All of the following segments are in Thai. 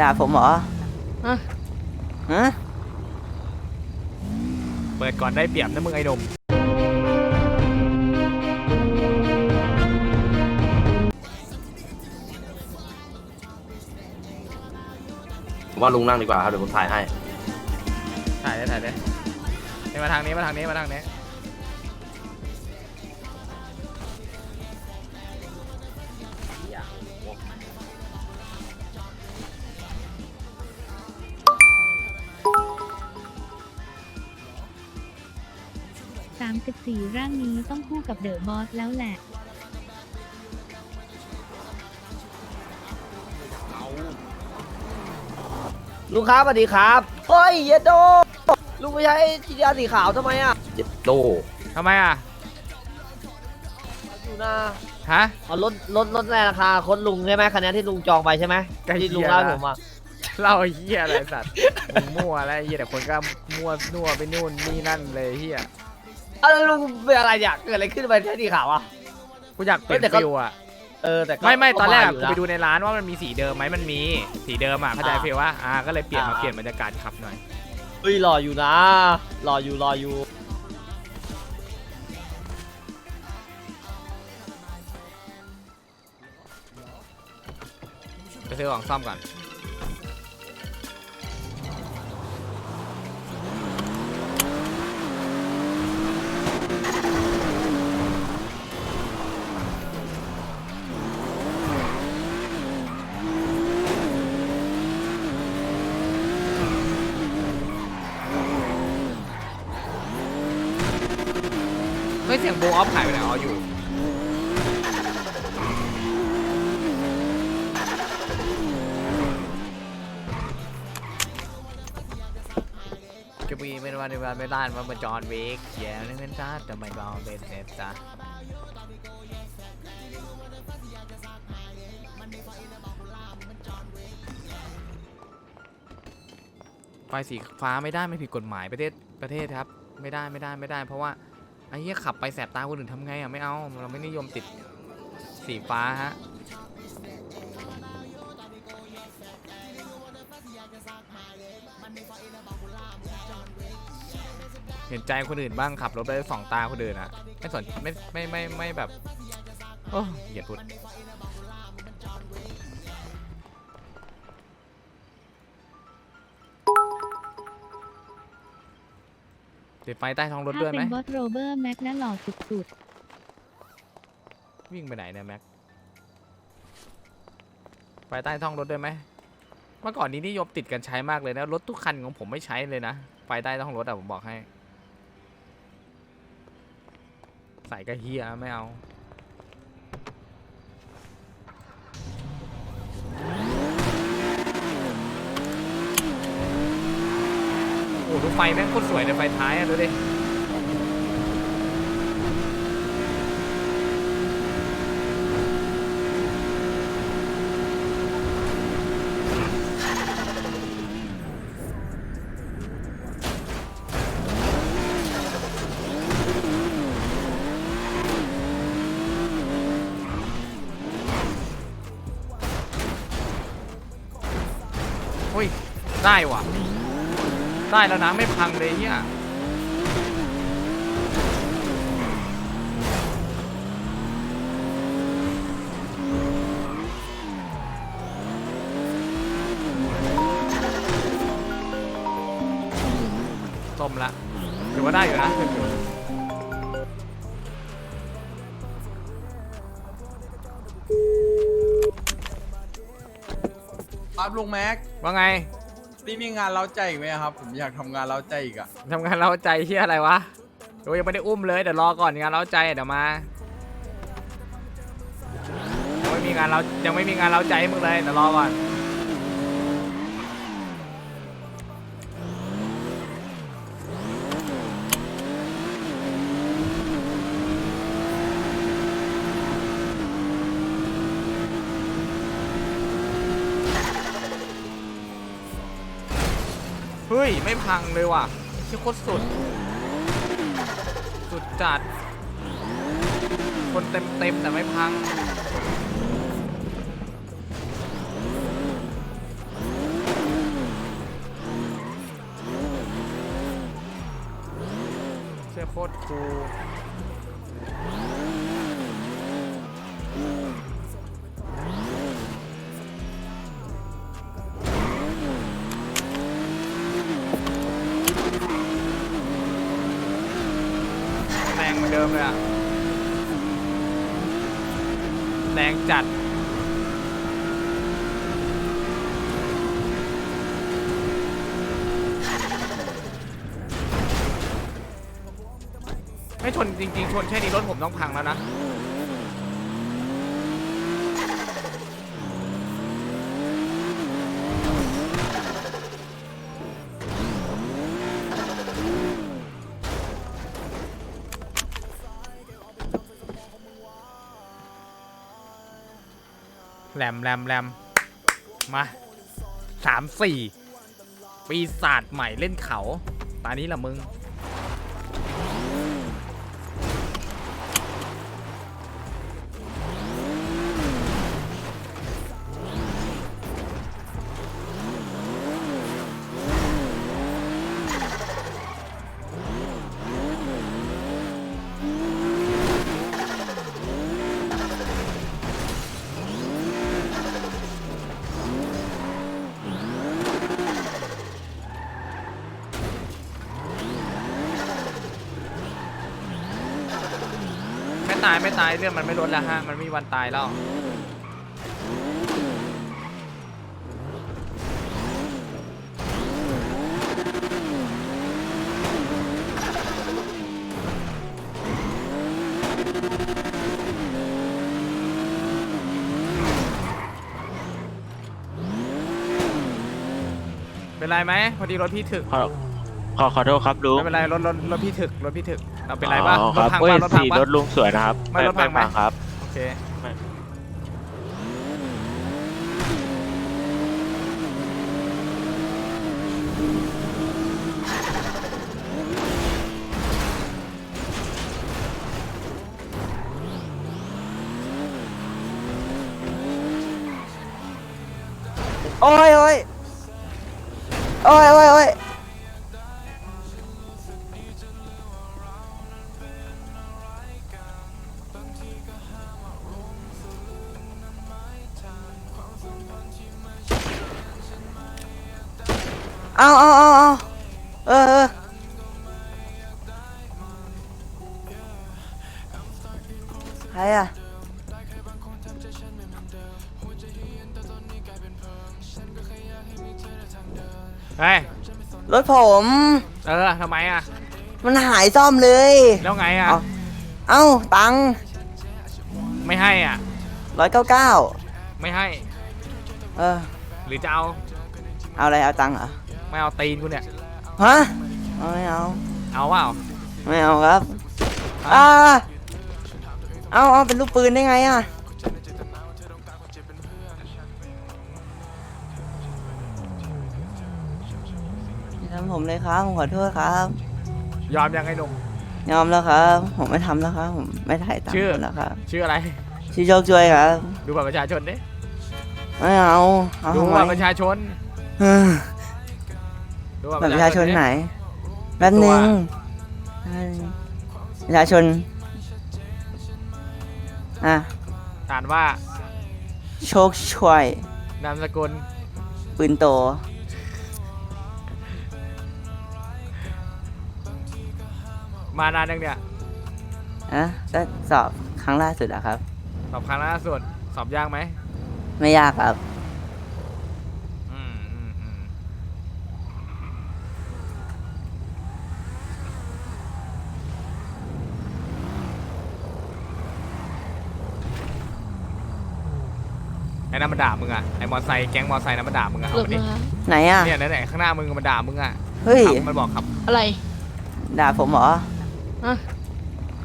ด่าผมเหรอฮะ ฮะ เปิดก่อนได้เปรียบนะมึงไอ้หนม ผมว่าลุงนั่งดีกว่าครับเดี๋ยวผมถ่ายให้ ถ่ายได้ถ่ายได้นี่มาทางนี้มาทางนี้มาทางนี้ 34 ร่างนี้ต้องคู่กับเดอะบอสแล้วแหละ ลุงครับสวัสดีครับเฮ้ยเยดโดลุงไม่ใช้ชียาสีขาวทำไมอะเจ็ดโดทำไมอะ อยู่นะฮะเอารถรถรถในราคาคนลุงใช่ไหมคันนี้ที่ลุงจองไปใช่ไหมใกล้ที่ลุงเคียงเล่าให้ละผมอะเล่าไอ้เหี้ยอะไรสัตว์ มึงมั่วแล้วไอ้เหี้ยแต่คนก็มั่วนัวไปนู่นนี่นั่นเลยเหี้ย เอาแล้วลุงเป็นอะไรอยากเกิดอะไรขึ้นไปใช้สีขาวอะ กูอยากเปลี่ยนเฮ้ยแต่ก็ ฟิลอะเออแต่ก็ไม่ไม่ตอนแรกอะมากูยู่ะไปดูในร้านว่ามันมีสีเดิมไหมมันมีสีเดิมอะเข้าใจอ่าฟิลว่าอ่าก็เลยเปลี่ยนมาอ่าเปลี่ยนบรรยากาศขับหน่อยเฮ้ยรออยู่นะรออยู่รออยู่ไปซื้อของซ่อมก่อน สียงโบว์ออฟหายไปไหนอ๋ออยู่จะมีเป็นวันในวันไม่ได้มันมาจอนวิกแย่นี่เป็นจ้าแต่ไม่บอกเป็นเซฟจ้าไฟสีฟ้าไม่ได้ไม่ผิดกฎหมายประเทศประเทศครับ ไม่ได้ไม่ได้ไม่ได้ เพราะว่าไอ้เหี้ยขับไปแสบตาคนอื่นทำไงอะไม่เอาเราไม่นิยมติดสีฟ้าฮะเห็นใจคนอื่นบ้างขับรถไปสองตาคนอื่นอะ ไม่สนไม่ไม่ไม่ไม่แบบโอ้เหยียดพุด ติดไฟใต้ท้องรถถ้าด้วยเป็ไหมนบอสโรเบอร์แม็กน่าหล่อสุดวิ่งไปไหนเนี่ยแม็กไฟใต้ท้องรถด้วยไหมเมื่อก่อนนี้นิยมติดกันใช้มากเลยนะรถทุกคันของผมไม่ใช้เลยนะไฟใต้ท้องรถอะผมบอกให้ ใส่กระเฮียไม่เอา ดูไฟแม่งโคตรสวยเลยไฟท้ายอะดูดิเฮ้ยได้ว่ะ ได้แล้วนะไม่พังเลยเนี่ยต้มละถือว่าได้อยู่นะถึงอยู่ครับลุงแม็ก ว่าไง นี่มีงานเล้าใจอีกไหมครับ ผมอยากทำงานเล้าใจอีกอะทำงานเล้าใจที่อะไรวะโอยยังไม่ได้อุ้มเลยเดี๋ยวรอก่อนงานเล้าใจเดี๋ยวมาไม่มีงานเรายังไม่มีงานเล้าใจให้มึงเลยเดี๋ยวรอก่อน้ย ไม่พังเลยว่ะเชี่โคตรสุด สุดจัด คนเต็มเต็มแต่ไม่พัง เชี่ยโคตรคูล มือนเดิมเลยอะแรงจัด ไม่ชนจริงๆ ชนแค่นี้รถผมต้องพังแล้วนะ แหลมแหลมแหลมมาสามสี่ปีศาจใหม่เล่นเขา ตานี้ละมึง ตายไม่ตายเรื่องมันไม่ลดแล้วฮะมันไม่มีวันตายแล้วเป็นไรไหมพอดีรถพี่ถึกขอขอขอโทษครับลุงไม่เป็นไรรถรถรถพี่ถึกรถพี่ถึก เราเป็นไรบ้างอ๋อรคถรับพังเว้ยบ้างรถพังสีบ้างรถลุงสวยนะครับ ไม่รถพังไหมไม่ครับ โอเคไม่โอ้ยโอ้ยโอ้ยโอ้ย เอาเอาเอาเอาเออเออใครอะเฮ้ยรถผม เออทำไมอะ มันหายซ่อมเลย แล้วไงอะ เอาเอ้าตังค์ไม่ให้อะ ร้อยเก้าเก้าไม่ให้ เออ หรือจะเอา เอาอะไรเอาตังค์เหรอ ไม่เอาตีนกูเนี่ย ฮะเอาไม่เอา เอาเปล่าไม่เอาครับฮะอ่าเอาเอาเป็นลูกปืนได้ไงอะ อย่าทำผมเลยครับ ผมขอโทษครับ ยอมยังไงหนุ่ม ยอมแล้วครับ ผมไม่ทำแล้วครับ ผมไม่ถ่ายตังค์ชื่อ คุณแล้วครับชื่ออะไร ชื่อโชคช่วยครับ ดูบัตรประชาชนดิ ไม่เอา เอาดูทำไมบัตรประชาชนเออดู บัตรบัตรประชาชนดิไหนแป๊บนึงตัวแป๊บนึงประชาชน อะอ่านว่าโชคช่วย นามสกุลปืนโต มานานยังเนี่ยอะก็สอบครั้งล่าสุดอะครับ สอบครั้งล่าสุด สอบยากไหม ไม่ยากครับ อืมอืมอืมไอ้นั่นมันด่ามึงอะไอ้มอไซค์แก๊งมอไซค์นั้นมันด่ามึงอะหลุเอาดมาดิมาไหนอะเนี่ยไหนๆข้างหน้ามึงมันด่ามึงอะเฮ้ย ขับมันบอกขับอะไร ด่าผมเหรอฮะ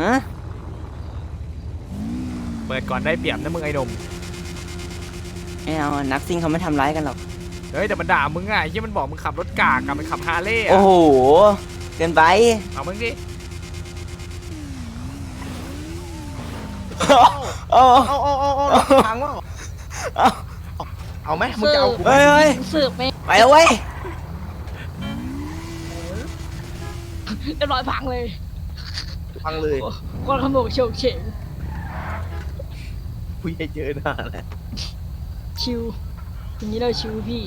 ฮะเปิดก่อนได้เปรียบนะมึงไอ้หนุ่มไม่เอานักซิ่งเขาไม่ทำร้ายกันหรอก เฮ้ยแต่มันด่ามึงอะไอ้ที่มันบอกมึงขับรถกากกับมันขับฮาร์เลย์โอ้อะโห เกินไป เอามึงดิโอ้เอาเอาเอาเอาทางว่าเอา เอาไหมมึงจะเอากูไหมเฮ้ยเฮ้ยสืบไม่ไปแล้วเว้ยเรียบร้อยพังเลยพังเลยคนขโมกโฉกเฉงคุยให้เจอหน้าแหละชิวอย่างนี้เราชิวพี่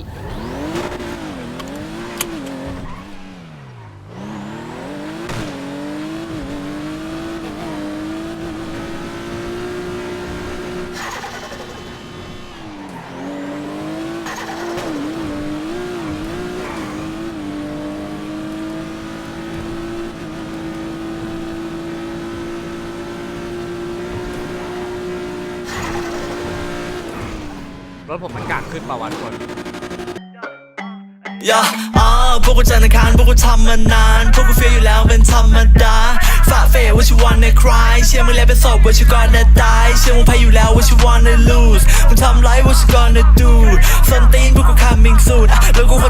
รถผมมันกากขึ้นปล่าวะทุกคน ย่าอ่าพวกกูจันทร์อังคารพวกกูทำมานาน พวกกูเฟียอยู่แล้วเป็นธรรมดาฝ่าเฟว่าชิวันในคลายเชื่อมึงแล้วเป็นศพว่าชิวก่อนจะตาย เชื่อมึงแพ้อยู่แล้วว่าชิวันใน lose มึงทำไรว่าชิ gonna do ส้นตีนพวกกู coming soon อะแล้วกู